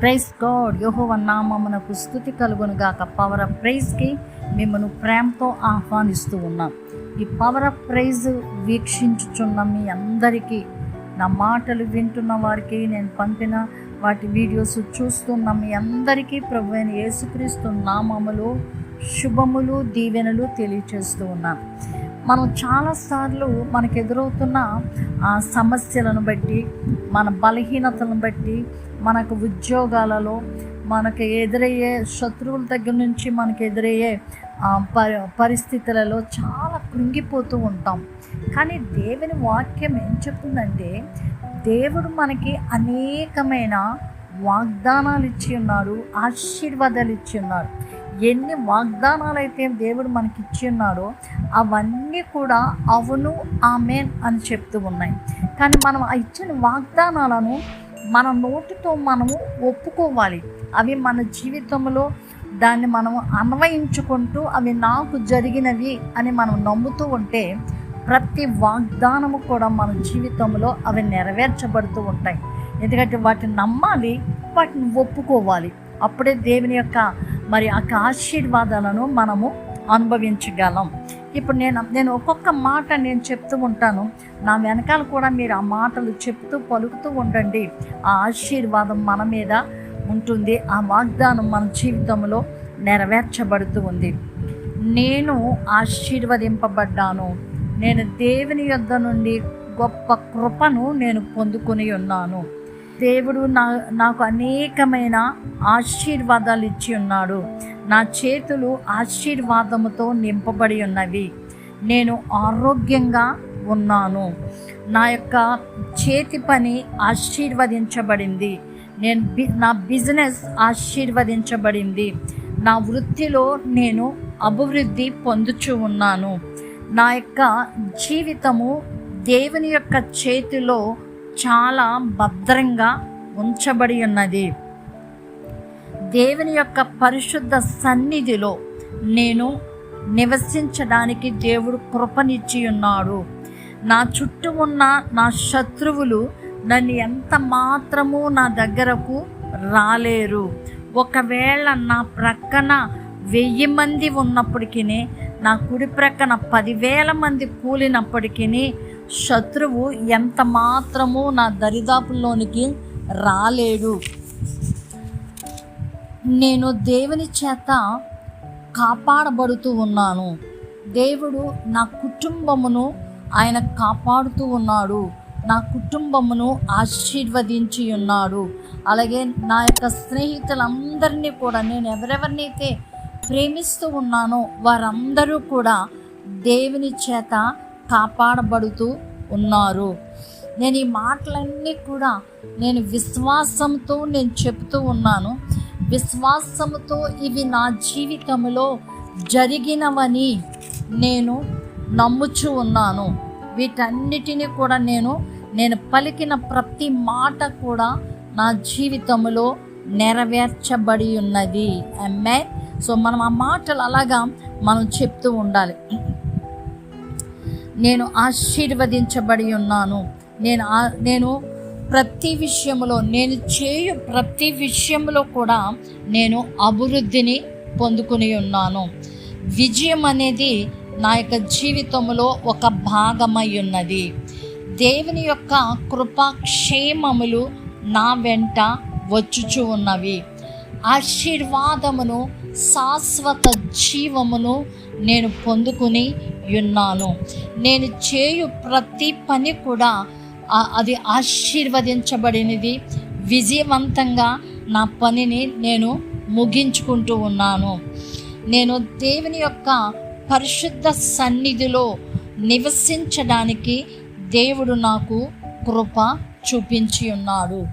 Praise God యహోవ నామమునకు స్థుతి కలుగునుగాక పవర్ ఆఫ్ ప్రైజ్కి మిమ్మల్ని ప్రేమతో ఆహ్వానిస్తూ ఉన్నాం. ఈ పవర్ ఆఫ్ ప్రైజ్ వీక్షించుచున్న మీ అందరికీ నా మాటలు వింటున్న వారికి నేను పంపిన వాటి వీడియోస్ చూస్తున్న మీ అందరికీ ప్రభు అయిన యేసుక్రీస్తు నామములు శుభములు దీవెనలు తెలియచేస్తూ ఉన్నాను మనం చాలాసార్లు మనకు ఎదురవుతున్న ఆ సమస్యలను బట్టి మన బలహీనతలను బట్టి మనకు ఉద్యోగాలలో మనకు ఎదురయ్యే శత్రువుల దగ్గర నుంచి మనకు ఎదురయ్యే పరి ప పరిస్థితులలో చాలా కృంగిపోతూ ఉంటాం. కానీ దేవుని వాక్యం ఏం చెప్తుందంటే దేవుడు మనకి అనేకమైన వాగ్దానాలు ఇచ్చి ఉన్నాడు ఆశీర్వాదాలు ఇచ్చి ఉన్నాడు ఎన్ని వాగ్దానాలు అయితే దేవుడు మనకి ఇచ్చి ఉన్నాడో అవన్నీ కూడా అవును ఆమెన్ అని చెప్తూ ఉన్నాయి. కానీ మనం ఆ ఇచ్చిన వాగ్దానాలను మన నోటితో మనము ఒప్పుకోవాలి. అవి మన జీవితంలో దాన్ని మనం అన్వయించుకుంటూ అవి నాకు జరిగినవి అని మనం నమ్ముతూ ఉంటే ప్రతి వాగ్దానము కూడా మన జీవితంలో అవి నెరవేర్చబడుతూ ఉంటాయి. ఎందుకంటే వాటిని నమ్మాలి వాటిని ఒప్పుకోవాలి. అప్పుడే దేవుని యొక్క మరి ఆ ఆశీర్వాదాలను మనము అనుభవించగలం. ఇప్పుడు నేను నేను ఒక్కొక్క మాట నేను చెప్తూ ఉంటాను. నా వెనకాల కూడా మీరు ఆ మాటలు చెప్తూ పలుకుతూ ఉండండి. ఆ ఆశీర్వాదం మన మీద ఉంటుంది. ఆ వాగ్దానం మన జీవితంలో నెరవేర్చబడుతూ ఉంది. నేను ఆశీర్వదింపబడ్డాను. నేను దేవుని యొద్ద నుండి గొప్ప కృపను నేను పొందుకొని ఉన్నాను. దేవుడు నా నాకు అనేకమైన ఆశీర్వాదాలు ఇచ్చి ఉన్నాడు. నా చేతులు ఆశీర్వాదముతో నింపబడి ఉన్నవి. నేను ఆరోగ్యంగా ఉన్నాను. నా యొక్క చేతి పని ఆశీర్వదించబడింది. నేను బి నా బిజినెస్ ఆశీర్వదించబడింది. నా వృత్తిలో నేను అభివృద్ధి పొందుచు ఉన్నాను. నా యొక్క జీవితము దేవుని యొక్క చేతిలో చాలా భద్రంగా ఉంచబడి ఉన్నది. దేవుని యొక్క పరిశుద్ధ సన్నిధిలో నేను నివసించడానికి దేవుడు కృపనిచ్చి ఉన్నాడు. నా చుట్టూ ఉన్న నా శత్రువులు నన్ను ఎంత మాత్రము నా దగ్గరకు రాలేరు. ఒకవేళ నా ప్రక్కన వెయ్యి మంది ఉన్నప్పటికీ నా కుడి ప్రక్కన పదివేల మంది కూలినప్పటికీ శత్రువు ఎంత మాత్రము నా దరిదాపుల్లోనికి రాలేడు. నేను దేవుని చేత కాపాడబడుతూ ఉన్నాను. దేవుడు నా కుటుంబమును ఆయన కాపాడుతూ ఉన్నాడు. నా కుటుంబమును ఆశీర్వదించి ఉన్నాడు. అలాగే నా యొక్క స్నేహితులందరినీ కూడా నేను ఎవరెవరినైతే ప్రేమిస్తూ ఉన్నానో వారందరూ కూడా దేవుని చేత కాపాడబడుతూ ఉన్నారు. నేను ఈ మాటలన్నీ కూడా నేను విశ్వాసంతో నేను చెప్తూ ఉన్నాను. విశ్వాసంతో ఇవి నా జీవితంలో జరిగినవని నేను నమ్ముచు ఉన్నాను. వీటన్నిటిని కూడా నేను నేను పలికిన ప్రతి మాట కూడా నా జీవితంలో నెరవేర్చబడి ఉన్నది. అమ్మే సో మనం ఆ మాటలు అలాగా మనం చెప్తూ ఉండాలి. నేను ఆశీర్వదించబడి ఉన్నాను. నేను ఆ- నేను ప్రతి విషయంలో నేను చేయు ప్రతి విషయంలో కూడా నేను అభివృద్ధిని పొందుకుని ఉన్నాను. విజయం అనేది నా యొక్క జీవితంలో ఒక భాగమై ఉన్నది. దేవుని యొక్క కృపాక్షేమములు నా వెంట వచ్చుచు ఉన్నవి. ఆశీర్వాదమును శాశ్వత జీవమును నేను పొందుకుని ఉన్నాను నేను చేయు ప్రతి పని కూడా అది ఆశీర్వదించబడినది. విజయవంతంగా నా పనిని నేను ముగించుకుంటూ ఉన్నాను. నేను దేవుని యొక్క పరిశుద్ధ సన్నిధిలో నివసించడానికి దేవుడు నాకు కృప చూపించి ఉన్నాడు.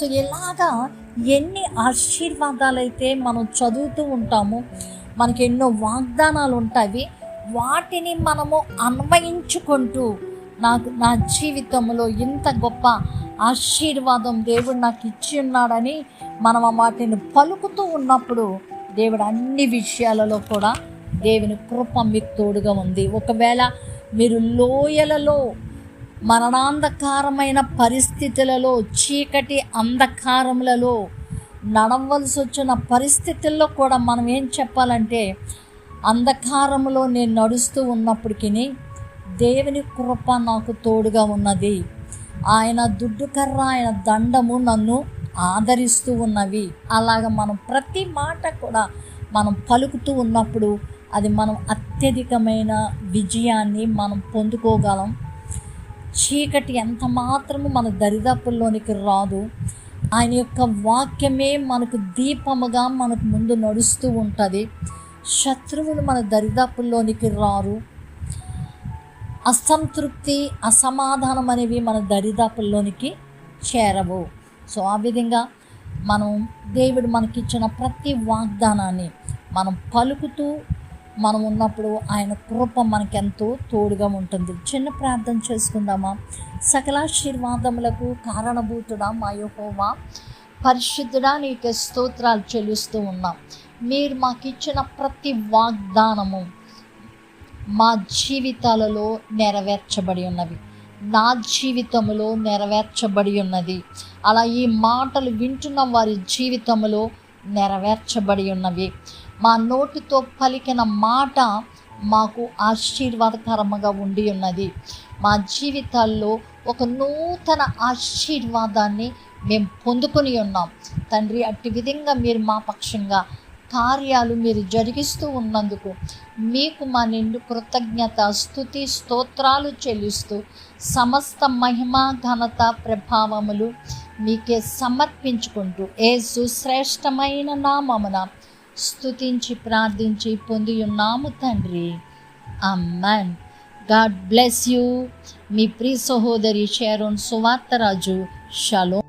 సో ఇలాగా ఎన్ని ఆశీర్వాదాలు అయితే మనం చదువుతూ ఉంటామో మనకి ఎన్నో వాగ్దానాలు ఉంటాయి వాటిని మనము అన్వయించుకుంటూ నాకు నా జీవితంలో ఇంత గొప్ప ఆశీర్వాదం దేవుడు నాకు ఇచ్చి ఉన్నాడని మనం వాటిని పలుకుతూ ఉన్నప్పుడు దేవుడు అన్ని విషయాలలో కూడా దేవుని కృప మీకు తోడుగా ఉంది. ఒకవేళ మీరు లోయలలో మరణాంధకారమైన పరిస్థితులలో చీకటి అంధకారములలో నడవలసి వచ్చిన పరిస్థితుల్లో కూడా మనం ఏం చెప్పాలంటే అంధకారంలో నేను నడుస్తూ ఉన్నప్పటికీ దేవుని కృప నాకు తోడుగా ఉన్నది. ఆయన దుడ్డు కర్ర ఆయన దండము నన్ను ఆదరిస్తూ ఉన్నవి. అలాగ మనం ప్రతి మాట కూడా మనం పలుకుతూ ఉన్నప్పుడు అది మనం అత్యధికమైన విజయాన్ని మనం పొందుకోగలం. చీకటి ఎంత మాత్రము మన దరిదాపుల్లోనికి రాదు. ఆయన యొక్క వాక్యమే మనకు దీపముగా మనకు ముందు నడుస్తూ ఉంటుంది. శత్రువులు మన దరిదాపుల్లోనికి రారు. అసంతృప్తి అసమాధానం అనేవి మన దరిదాపుల్లోనికి చేరవు. సో ఆ విధంగా మనం దేవుడు మనకిచ్చిన ప్రతి వాగ్దానాన్ని మనం పలుకుతూ మనం ఉన్నప్పుడు ఆయన కృప మనకెంతో తోడుగా ఉంటుంది. చిన్న ప్రార్థన చేసుకుందామా? సకలాశీర్వాదములకు కారణభూతుడా మా యెహోవా. పరిశుద్ధుడా నీకు స్తోత్రాలు చెల్లిస్తూ ఉన్నాం. మీరు మాకు ఇచ్చిన ప్రతి వాగ్దానము మా జీవితాలలో నెరవేర్చబడి ఉన్నవి. నా జీవితంలో నెరవేర్చబడి ఉన్నది. అలా ఈ మాటలు వింటున్న వారి జీవితంలో నెరవేర్చబడి ఉన్నవి. మా నోటితో పలికిన మాట మాకు ఆశీర్వాదకరముగా ఉండి ఉన్నది. మా జీవితాల్లో ఒక నూతన ఆశీర్వాదాన్ని మేము పొందుకొని ఉన్నాం. తండ్రి అట్టి విధంగా మీరు మా పక్షంగా కార్యాలు మీరు జరిగిస్తూ ఉన్నందుకు మీకు మా నిండు కృతజ్ఞత స్థుతి స్తోత్రాలు చెల్లిస్తూ సమస్త మహిమ ఘనత ప్రభావములు మీకే సమర్పించుకుంటూ ఏ సుశ్రేష్టమైన నామమున స్థుతించి ప్రార్థించి పొంది ఉన్నాము తండ్రి. అమ్మన్ గాడ్ బ్లెస్ యూ మీ ప్రియ సహోదరి షేరోన్ సువార్తరాజు షలో